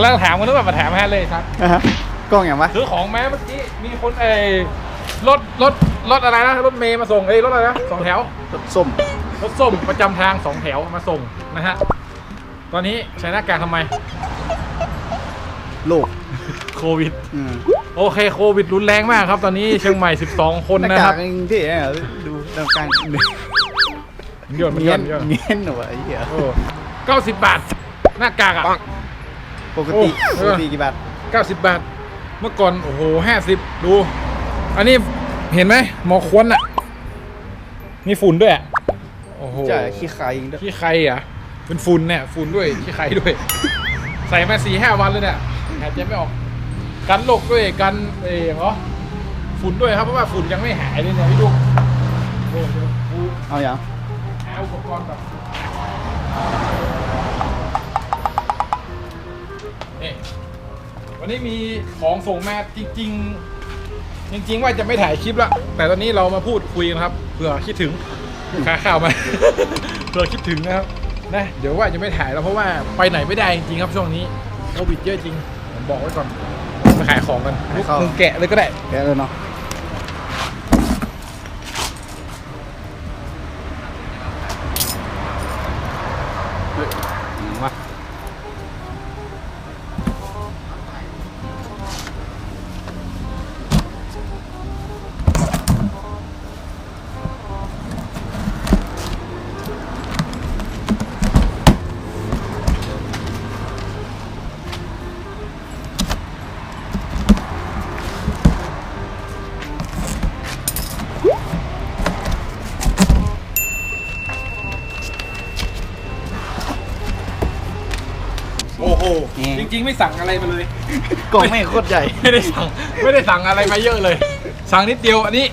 กำลังถามกันนึกว่ามาถามแฮะเลยครับอะฮะกล้องอย่างวะซื้อของแม้เมื่อกี้มีคนเอ้ยรถรถรถอะไรนะรถเมย์มาส่งเอ้ยรถอะไรนะสองแถวส้มรถส้มประจำทางสองแถวมาส่งนะฮะตอนนี้ใช้หน้ากากทำไมโลกโควิด อืมโอเคโควิดรุนแรงมากครับ ตอนนี้เชียงใหม่ 12 คนหน้านะคการักบยังเท่อะดูตรงกลางเยอะมันเงี้เยยอะนเยอะเงี้ยนเหรอไอ้เหี้ยโอ้เก้าสิบบาท หน้ากากอะ ปกติโอ้ ปกติกี่บาทเก้าสิบบาท เมื่อก่อน โอ้โหห้าสิบดู อันนี้เห็นไหมหมอควนอะมีฝุ่นด้วยอะโอ้โหจะขี้ใครยิงด้วยขี้ใครอะ เป็นฝุ่นเนี่ยฝุ่นด้วยขี้ใครด้วย ใส่มาสี่ห้าวันเลยเนี่ยหายใจไม่ออกกันโรคด้วยกันเอ๋เหรอฝุ่นด้วยครับเพราะว่าฝุ่นยังไม่หายเลยเนี่ยพี่ดูโอ้โหเดี๋ยวกูเอาอย่างหาอุปกรณ์แบบ วันนี้มีของส่งมาจริง ๆ จริง ๆ ว่าจะไม่ถ่ายคลิปละแต่ตอนนี้เรามาพูดคุยกันครับเผื่อคิดถึงค่าข้าวมาเผื่อคิดถึงนะครับนะเดี๋ยวว่าจะไม่ถ่ายแล้วเพราะว่าไปไหนไม่ได้จริงๆครับช่วงนี้โควิดเยอะจริงผมบอกไว้ก่อนมาขายของกันลูกมึงแกะเลยก็ได้แกเลยเนาะ ไม่สั่งอะไรมาเลยกล่องไม่งโคตรใหญ่ ไม่ได้สั่งไม่ได้สั่งอะไรมาเยอะเลย สั่งนิดเดียวอันนี้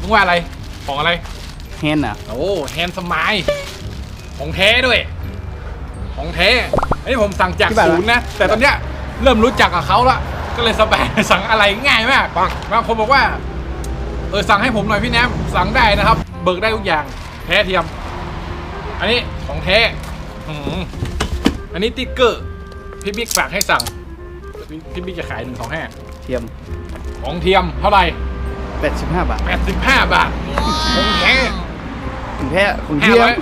มึงว่าอะไรของอะไรแฮนด์อะโอ้แฮนด์สมายของแท้ด้วย ของแท้อันนี้ผมสั่งจากที่บ้านศูนย์นะ แต่ตอนเนี้ยเริ่มรู้จักกับเขาละก็เลยสบายสั่งอะไรง่ายมากบางคนบอกว่าเออสั่งให้ผมหน่อยพี่แนมสั่งได้นะครับ เบิกได้ทุกอย่างแท้เทียม อันนี้ของแท้อื้อหืออันนี้ติ๊กเกอร์ พี่บิ๊กฝากให้สั่ง พี่พี่บิ๊กจะขายหนึ่งของแห้เทียมของเทียมเท่าไหร่85 บาท85บาทของแท้คุณแท้คุณห้าเทียมร้อย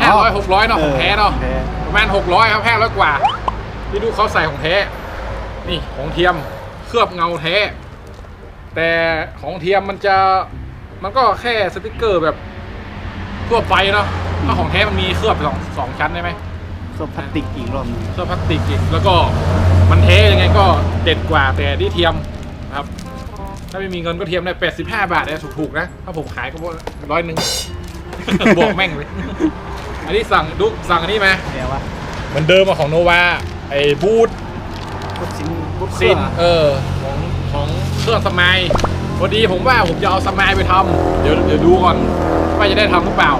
ห้าร้อยหกร้อยเนาะของแท้เนาะแท้ประมาณ 600 ครับแห้าร้อยกว่าพี่ดูเขาใส่ของแท้ นี่ของเทียมเคลือบเงาแท้ แต่ของเทียมมันจะมันก็แค่สติกเกอร์แบบทั่วไปเนาะถ้าของแท้มันมีเคลือบสองสองชั้นได้ไหม เครื่องพลาสติกอีกรอบหนึงเคลือบพลาสติกอีกแล้วก็มันเทยังไงก็เด็ดกว่าแต่ที่เทียมนะครับ ถ้าไม่มีเงินก็เทียมได้85 บาทเนี่ยถูกๆนะ ถ้าผมขายก็ร้อยหนึ่ง บอกแม่งเลย อันนี้สั่งดุสั่งอันนี้มาเนี่ยวะเหมือนเดิมอะของโนวาไอ้บูทพุทซินพุทซิซินนเออของของเครื่องสมัยพอดีผมว่าผมจะเอาสมัยไปทำเดี๋ยวเดี๋ยวดูก่อนว่าจะได้ทำหรือเปล่า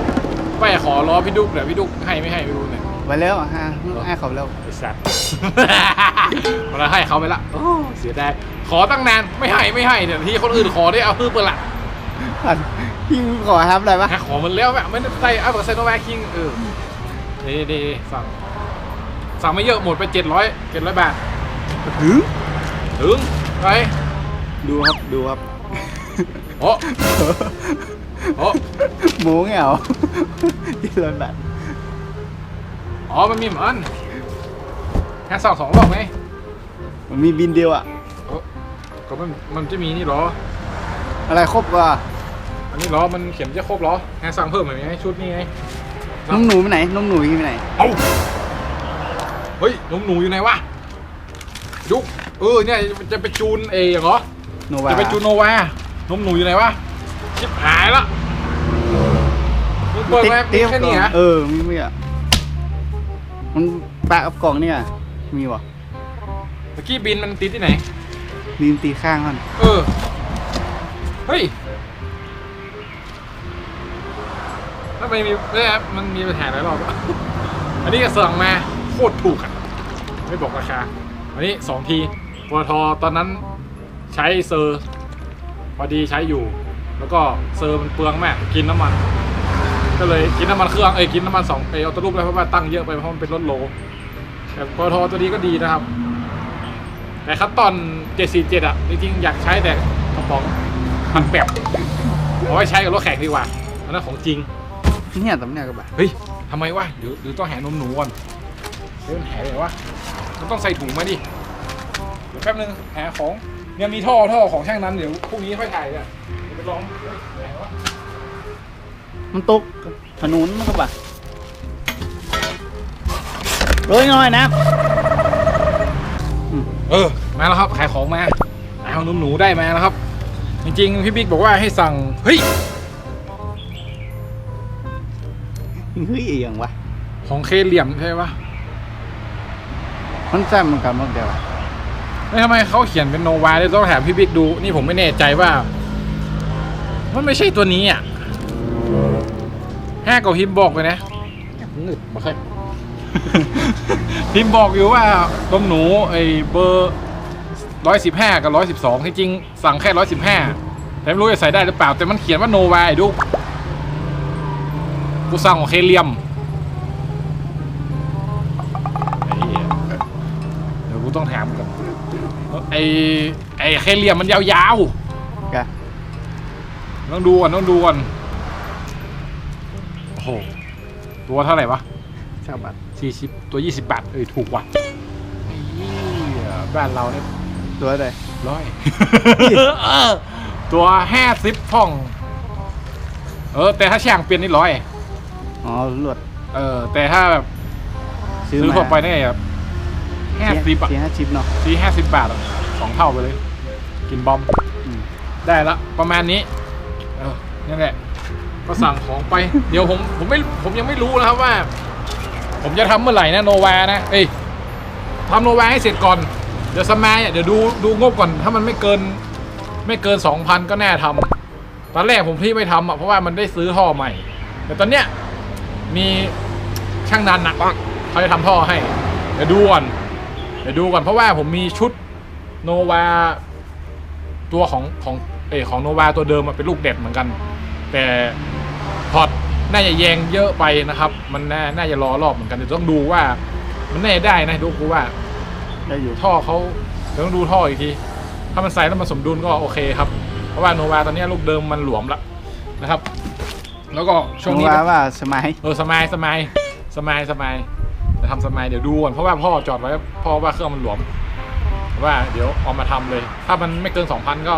ว่าจะขอรอพี่ดุ๊กเดี๋ยวพี่ดุ๊กให้ไม่ให้ไม่รู้ เนี่ยไว้แล้วอะฮะให้เขาแล้วไอ้สัตว์เราให้เขาไปละโอ้เสียดายขอตั้งนานไม่ให้ไม่ให้เดี๋ยวที่คนอื่นขอได้เอาเพิ่มไปละอันพี่ขอทำอะไรปะหาขอมันแล้วแบบไม่ได้ใส่เอาแบบไซโนแวคคิงเออดีดีสั่งสั่งไม่เยอะหมดไปเจ็ดร้อยเจ็ดร้อยบาทหือถึงไปดูครับดูครับโอ้โอ้หมูเหงาที่ร้อยบาท อ๋อ มันมีเหมือนแค่สองสองรอบไงมันมีบินเดียวอะ เอ้าก็มันมันจะมีนี่เหรอ อะไรครบก็อันนี้เหรอ มันเข็มจะครบเหรอแค่สั่งเพิ่มเหมือนไงชุดนี้ไง น้องหนูไปไหนน้องหนูอยู่ไปไหน เอ้าเฮ้ยนมหนูอยู่ไหนวะยุกเออเนี่ยจะไปจูนเอเหรอโนวาจะไปจูนโนวานมหนูอยู่ไหนวะ ชิบหายละมึงเปิดไหมมีแค่นี้ฮะเออมีมีอะ มันปะกับกล่องเนี่ย มีวะเมื่อกี้บินมันติดที่ไหน มีนตีข้างมันเออ เฮ้ยทำไมมีเนี่ยมันมีปัญหาหลายรอบอะ อันนี้ก็สั่งมาโคตรถูกอะ ไม่บอกราคา อันนี้สองทีปตทตอนนั้นใช้เซอร์ พอดีใช้อยู่ แล้วก็เซอร์มันเปลืองมาก กินน้ำมัน ก็เลยกินน้ำมันเครื่องเอ้ยกินน้ำมันสองเอยเอาตัวรูปแล้วเพราะว่าตั้งเยอะไปเพราะมันเป็นรถโลแต่ปตทตัวนี้ก็ดีนะครับ แต่คัตตอน 747 อะ จริงๆ อยากใช้แต่กระป๋องพันแปบเอาไว้ใช้กับรถแข่งดีกว่าอันนั้นของจริง เนี่ยตำเนี่ยก็แบบเฮ้ยทำไมวะเดี๋ยวเดี๋ยวต้องแหนมหนูก่อนเดี๋ยวมันแหเลยวะมันต้องใส่ถุงมาดิเดี๋ยวแป๊บนึงหาของเนี่ยมีท่อท่อของช่างนั้นเดี๋ยวพรุ่งนี้ค่อยถ่ายกันเดี๋ยวไปลองเฮ้ยไหนวะ มันตกถนนมันก็แบบเอ้ยน้อยนะ เออ มาแล้วครับขายของมาเอาหนูหนูๆได้มาแล้วครับ จริงๆพี่บิ๊กบอกว่าให้สั่ง เฮ้ย เฮ้ยเอียงวะ ของเคเหลี่ยมใช่ปะมันแซ่บเหมือนกันหมดเดียวไม่ทำไมเขาเขียนเป็นโนวาเลยต้องถามพี่บิ๊กดู นี่ผมไม่แน่ใจว่า มันไม่ใช่ตัวนี้อะ ห้ากับพิมพ์บอกเลยนะหนึบมาค่อย พิมพ์บอกอยู่ว่าต้มหนูไอ้เบอร์ร้อยสิบห้ากับร้อยสิบสองที่จริงสั่งแค่ร้อยสิบห้าแต่ไม่รู้จะใส่ได้หรือเปล่า แต่มันเขียนว่าโนวาไอ้ดูกูสั่งของเคเลียมไอ้เหี้ยเดี๋ยวกูต้องถามก่อนไอ้ไอ้เคเลียมมันยาวกะๆต้องดูก่อนต้องดูก่อนโอ้โหตัวเท่าไหร่วะชาวบ้านสี่สิบตัวยี่สิบบาทเอ้ยถูกว่ะไอ้เหี้ยบ้านเราเนี่ยตัวอะไรร้อยเออตัวห้าสิบพ่อง เออ แต่ถ้าช่างเปลี่ยนนี่ร้อยอ๋อลวดเออ แต่ถ้าแบบซื้อซื้อมาทั่วไปเนี่ยแบบห้าสิบอะสี่ห้าสิบเนาะสี่ห้าสิบบาทอะสองเท่าไปเลย กินบอมอืมได้ละประมาณนี้ เออนี่นแหละ ก็สั่งของไป เดี๋ยวผมผมไม่ผมยังไม่รู้นะครับว่า ผมจะทำเมื่อไหร่นะโนวานะเอ้ยทำโนวาให้เสร็จก่อน เดี๋ยวสมัยอะเดี๋ยวดูดูงบก่อน ถ้ามันไม่เกิน ไม่เกินสองพันก็แน่ทำตอนแรกผมที่ไม่ทำอะเพราะว่ามันได้ซื้อท่อใหม่ แต่ตอนเนี้ยมีช่างนันนะเขาจะทำท่อให้ เดี๋ยวดูก่อนเดี๋ยวดูก่อนเพราะว่าผมมีชุดโนวาตัวของของเออของโนวาตัวเดิมมันเป็นลูกเด็ดเหมือนกัน แต่พอร์ตน่าจะแยงเยอะไปนะครับ มันน่าน่าจะรอรอบเหมือนกันเดี๋ยวต้องดูว่า มันน่าจะได้นะดูกูว่าได้อยู่ท่อเขาเดี๋ยวต้องดูท่ออีกที ถ้ามันใส่แล้วมันสมดุลก็โอเคครับ เพราะว่าโนวาตอนนี้ลูกเดิมมันหลวมละนะครับ แล้วก็ช่วงนี้ว่าว่าสมัยเออสมายสมายสมายสมายจะทำสมายเดี๋ยวดูก่อนเพราะว่าพ่อจอดไว้เพ่อว่าเครื่องมันหลวมว่าเดี๋ยวเอามาทำเลย ถ้ามันไม่เกิน2,000ก็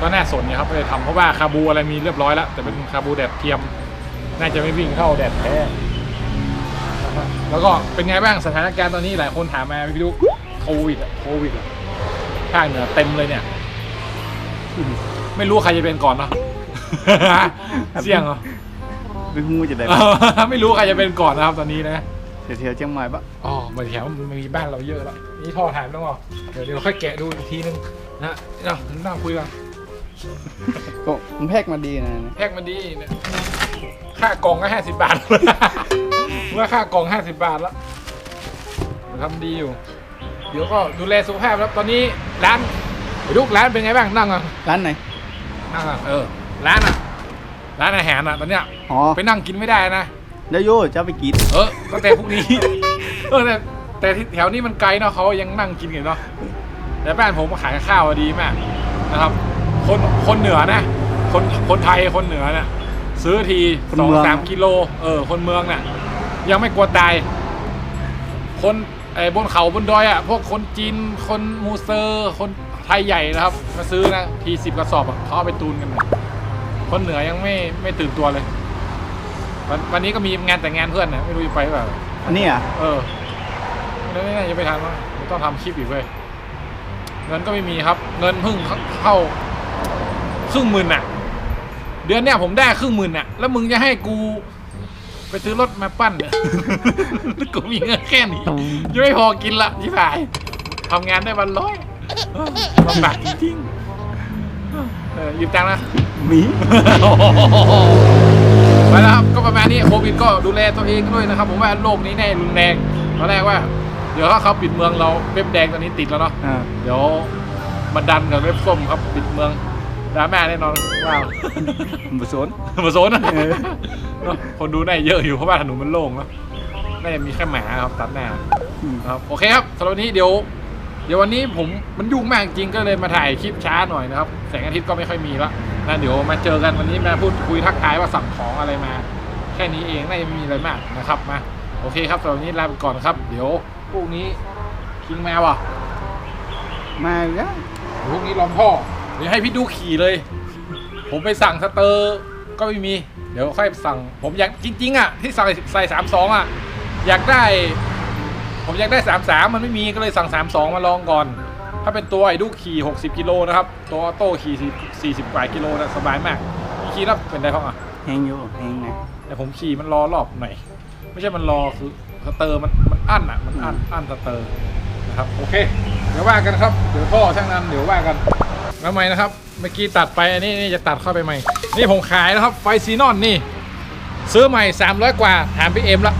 ก็น่าสนเนี่ยครับเลยทำเพราะว่าคาบูอะไรมีเรียบร้อยแล้ว แต่เป็นคาบูแดดเทียม น่าจะไม่วิ่งเท่าแดดแท้นะครับแล้วก็เป็นไงบ้างสถานการณ์ตอนนี้หลายคนถามมาพี่ดูโควิดอะโควิดอะภาคเหนือเต็มเลยเนี่ย ไม่รู้ใครจะเป็นก่อนเนาะเสี่ยงเหรอเป็นงูจะได้เออไม่รู้ใครจะเป็นก่อนนะครับตอนนี้นะเดี๋ยวเที่ยวเชียงใหม่ปะอ๋อมาแถวมันมีบ้านเราเยอะแล้วนี่ท่อถ่ายต้องบอกเดี๋ยวเดี๋ยวค่อยแกะดูอีกทีนึงนะเนาะนั่งคุยกัน ก็มันแพ็กมาดีนะแพ็กมันดีเนี่ยค่ากล่องก็ห้าสิบบาท เมื่อค่ากล่องห้าสิบบาทแล้วทำดีอยู่ เดี๋ยวก็ดูแลสุขภาพแล้วตอนนี้ร้านไปดูร้านเป็นไงบ้างนั่งอะร้านไหนนั่งอะเออ ร้านอะ ร้านอาหารอะตอนเนี้ยอ๋อไปนั่งกินไม่ได้นะเดี๋ยวโยจะไปกิน เออตั้งแต่พรุ่งนี้ เออแต่แต่ที่แถวนี้มันไกลเนาะเขายังนั่งกินกันเนาะแต่บ้านผมขายข้าวดีมากนะครับ คนคนเหนือนะ คนคนไทยคนเหนือน่ะซื้อทีสอง สามกิโล เออ คนเมืองน่ะ ยังไม่กลัวตาย คนไอ้บนเขาบนดอยอะ พวกคนจีน คนมูเซอร์ คนไทยใหญ่นะครับ มาซื้อนะ ทีสิบกระสอบอะเขาเอาไปตูนกันนะคนเหนือยังไม่ไม่ตื่นตัวเลย วันวันนี้ก็มีงานแต่งงานเพื่อนนะไม่รู้จะไปหรือเปล่า อันนี้อะเออไม่ไม่จะไปทันวะเดี๋ยวต้องทำคลิปอีกเว้ยเงินก็ไม่มีครับ เงินเพิ่งเข้า ครึ่งหมื่นน่ะ เดือนเนี้ยผมได้ครึ่งหมื่นน่ะ แล้วมึงจะให้กู ไปซื้อรถมาปั้นเนี่ย กูมีเงินแค่นี้ยังไม่พอกินละที่ผายทำงานได้วันร้อยเออลำบากจริงๆเออหยิบตังค์นะ หมี ไปแล้วครับก็ประมาณนี้โควิดก็ดูแลตัวเองด้วยนะครับ ผมว่าโลกนี้แน่รุนแรงตอนแรกว่า เดี๋ยวถ้าเขาปิดเมืองเราเว็บแดงตอนนี้ติดแล้วเนาะอ่า เดี๋ยวมาดันกับเว็บส้มครับปิดเมือง ดราม่าแน่นอนว้าวบุษนมาโซนนะเออเนอะคนดูน่าจะเยอะอยู่เพราะว่าถนนมันโล่งเนอะน่าจะมีแค่หมาครับตัดหน้าอืมนะครับโอเคครับสำหรับวันนี้เดี๋ยว เดี๋ยววันนี้ผมมันยุ่งมากจริงก็เลยมาถ่ายคลิปช้าหน่อยนะครับแสงอาทิตย์ก็ไม่ค่อยมีละนะเดี๋ยวมาเจอกันวันนี้มาพูดคุยทักทายว่าสั่งของอะไรมา แค่นี้เองไม่มีอะไรมากนะครับมาโอเคครับสำหรับวันนี้ลาไปก่อนครับ เดี๋ยวพรุ่งนี้คิงแมวอะมาอีกแล้ว พรุ่งนี้ล้อมพ่อ เดี๋ยวให้พี่ดูขี่เลย ผมไปสั่งสเตอร์ก็ไม่มี เดี๋ยวค่อยสั่ง ผมอยากจริงๆอะที่ใส่ใส่สามสองอะ อยากได้ ผมอยากได้สามสามมันไม่มีก็เลยสั่งสามสองมาลองก่อน ถ้าเป็นตัวไอ้ดูขี่หกสิบกิโลนะครับ ตัวออโต้ขี่สี่สิบกว่ากิโลนะสบายมากพี่ขี่แล้วเป็นไงพ่ออะแหงอยู่แหงนะแต่ผมขี่มันรอรอบหน่อยไม่ใช่มันรอคือสเตอร์มันมันอั้นอะมันอั้นอั้นสเตอร์นะครับโอเค เดี๋ยวว่ากันครับ เดี๋ยวท่อช่างนั้นเดี๋ยวว่ากัน แล้วใหม่นะครับ เมื่อกี้ตัดไปอันนี้นี่จะตัดเข้าไปใหม่ นี่ผมขายนะครับไฟซีนอนนี่ ซื้อใหม่ 300 กว่าถามพี่เอ็มละ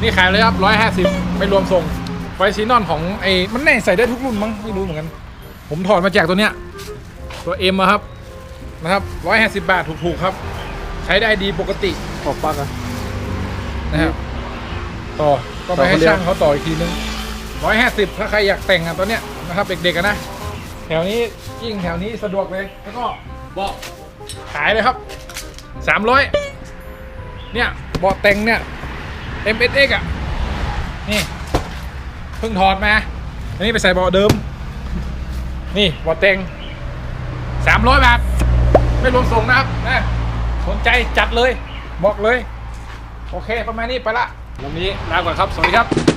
นี่ขายเลยครับ 150 ไม่รวมส่ง ไฟซีนอนของไอ้มันแน่ใส่ได้ทุกรุ่นมั้งไม่รู้เหมือนกัน ผมถอดมาจากตัวเนี้ยตัวเอ็มอะครับนะครับ150 บาทถูกๆครับ ใช้ได้ดีปกติออกปากอะนะครับต่อก็ไปให้ช่างเขาต่ออีกทีนึงร้อยห้าสิบถ้าใครอยากแต่งอะตัวเนี้ยนะครับเด็กๆกันนะ แถวนี้ยิ่งแถวนี้สะดวกเลยแล้วก็เบาะขายเลยครับสามร้อยเนี่ยเบาะแต่งเนี่ย MSX อะนี่เพิ่งถอดมาอันนี้ไปใส่เบาะเดิม นี่เบาะแต่งสามร้อยบาทไม่รวมส่งนะครับนะสนใจจัดเลยบอกเลย โอเค ประมาณนี้ไปละวันนี้ลาก่อนครับ สวัสดีครับ